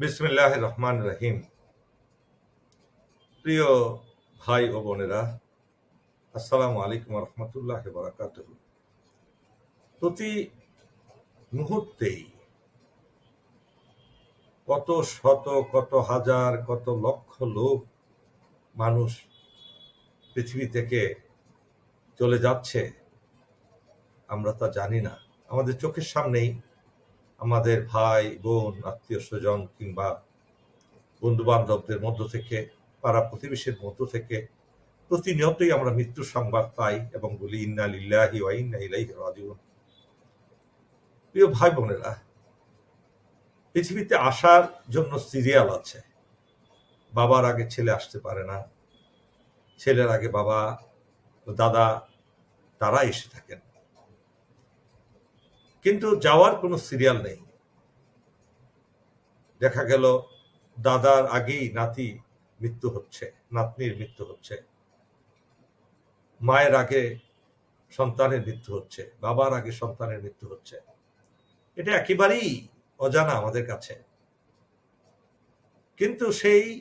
বিসমিল্লাহ রহমান রহিম প্রিয় ভাই ও বোনেরা, আসসালামু আলাইকুম রহমতুল্লাহ বরাকাত প্রতি মুহূর্তেই কত শত, কত হাজার, কত লক্ষ লোক মানুষ পৃথিবী থেকে চলে যাচ্ছে, আমরা তা জানি না। আমাদের চোখের সামনেই আমাদের ভাই, বোন, আত্মীয় স্বজন কিংবা বন্ধু বান্ধবদের মধ্য থেকে, পাড়া প্রতিবেশীর মধ্য থেকে প্রতিনিয়তই আমরা মৃত্যুর সংবাদ পাই এবং বলি, ইন্না লিল্লাহি ওয়া ইন্না ইলাইহি রাজিউন। প্রিয় ভাই বোনেরা, পৃথিবীতে আসার জন্য সিরিয়াল আছে। বাবার আগে ছেলে আসতে পারে না। ছেলের আগে বাবা দাদা তারা এসে থাকেন। কিন্তু যাওয়ার কোনো সিরিয়াল নেই। দেখা গেল দাদার আগেই নাতি মৃত্যু হচ্ছে, নাতনির মৃত্যু হচ্ছে। মায়ের আগে সন্তানের মৃত্যু হচ্ছে, বাবার আগে সন্তানের মৃত্যু হচ্ছে। এটা একেবারেই অজানা আমাদের কাছে। কিন্তু সেই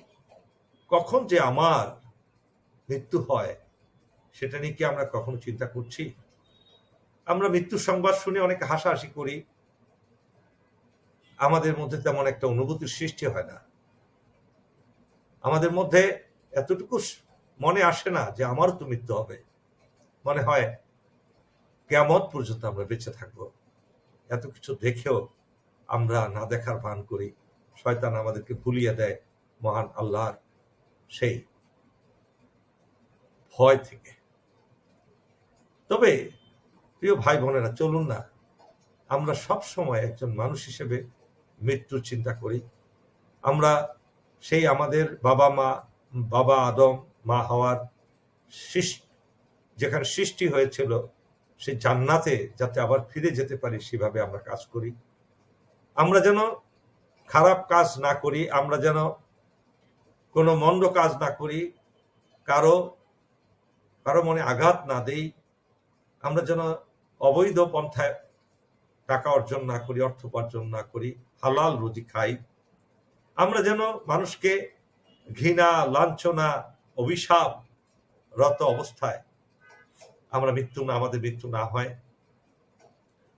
কখন যে আমার মৃত্যু হয়, সেটা নিয়ে কি আমরা কখনো চিন্তা করছি? আমরা মৃত্যুর সংবাদ শুনে অনেক হাসাহাসি করি। আমাদের মধ্যে তেমন একটা অনুভূতির সৃষ্টি হয় না। আমাদের মধ্যে এতটুকু মনে আসে না যে আমারও তো মৃত্যু হবে। মনে হয় কেমন পর্যন্ত আমরা বেঁচে থাকব। এত কিছু দেখেও আমরা না দেখার ভান করি। শয়তান আমাদেরকে ভুলিয়ে দেয় মহান আল্লাহর সেই ভয় থেকে। তবে প্রিয় ভাই বোনেরা চলুন না। আমরা সব সময় একজন মানুষ হিসেবে মৃত্যুর চিন্তা করি। আমরা সেই আমাদের বাবা মা, বাবা আদম, মা হওয়ার যেখানে সৃষ্টি হয়েছিল, সেই জান্নাতে যাতে আবার ফিরে যেতে পারি, সেভাবে আমরা কাজ করি। আমরা যেন খারাপ কাজ না করি, আমরা যেন কোনো মন্দ কাজ না করি, কারও কারও মনে আঘাত না দেই, আমরা যেন অবৈধ পন্থায় টাকা অর্জন না করি, অর্থ উপার্জন না করি, হালাল রুজি খাই। আমরা যেন মানুষকে ঘৃণা, লাঞ্ছনা, অভিশাপ রত অবস্থায় আমরা মৃত্যু না, আমাদের মৃত্যু না হয়।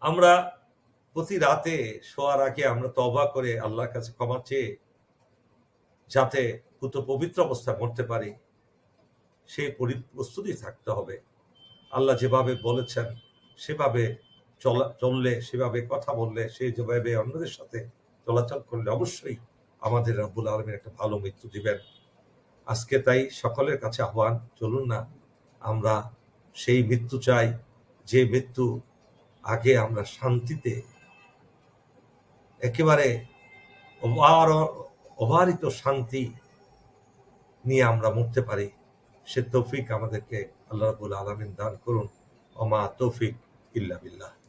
আমরা প্রতি রাতে শোয়ার আগে আমরা তবা করে আল্লাহর কাছে ক্ষমা চেয়ে যাতে পুত পবিত্র অবস্থায় মরতে পারি, সেই প্রস্তুতি থাকতে হবে। আল্লাহ যেভাবে বলেছেন সেভাবে চলা, চললে, সেভাবে কথা বললে সেই যেভাবে অন্যদের সাথে চলাচল করলে অবশ্যই আমাদের রব্বুল আলমের একটা ভালো মৃত্যু দিবেন। আজকে তাই সকলের কাছে আহ্বান, চলুন না, আমরা সেই মৃত্যু চাই, যে মৃত্যু আগে আমরা শান্তিতে একেবারে অবারিত শান্তি নিয়ে আমরা মরতে পারি, সে তৌফিক আমাদেরকে আল্লাহ রাবুল আলমিন দান করুন। অমা তৌফিক। إلا بالله.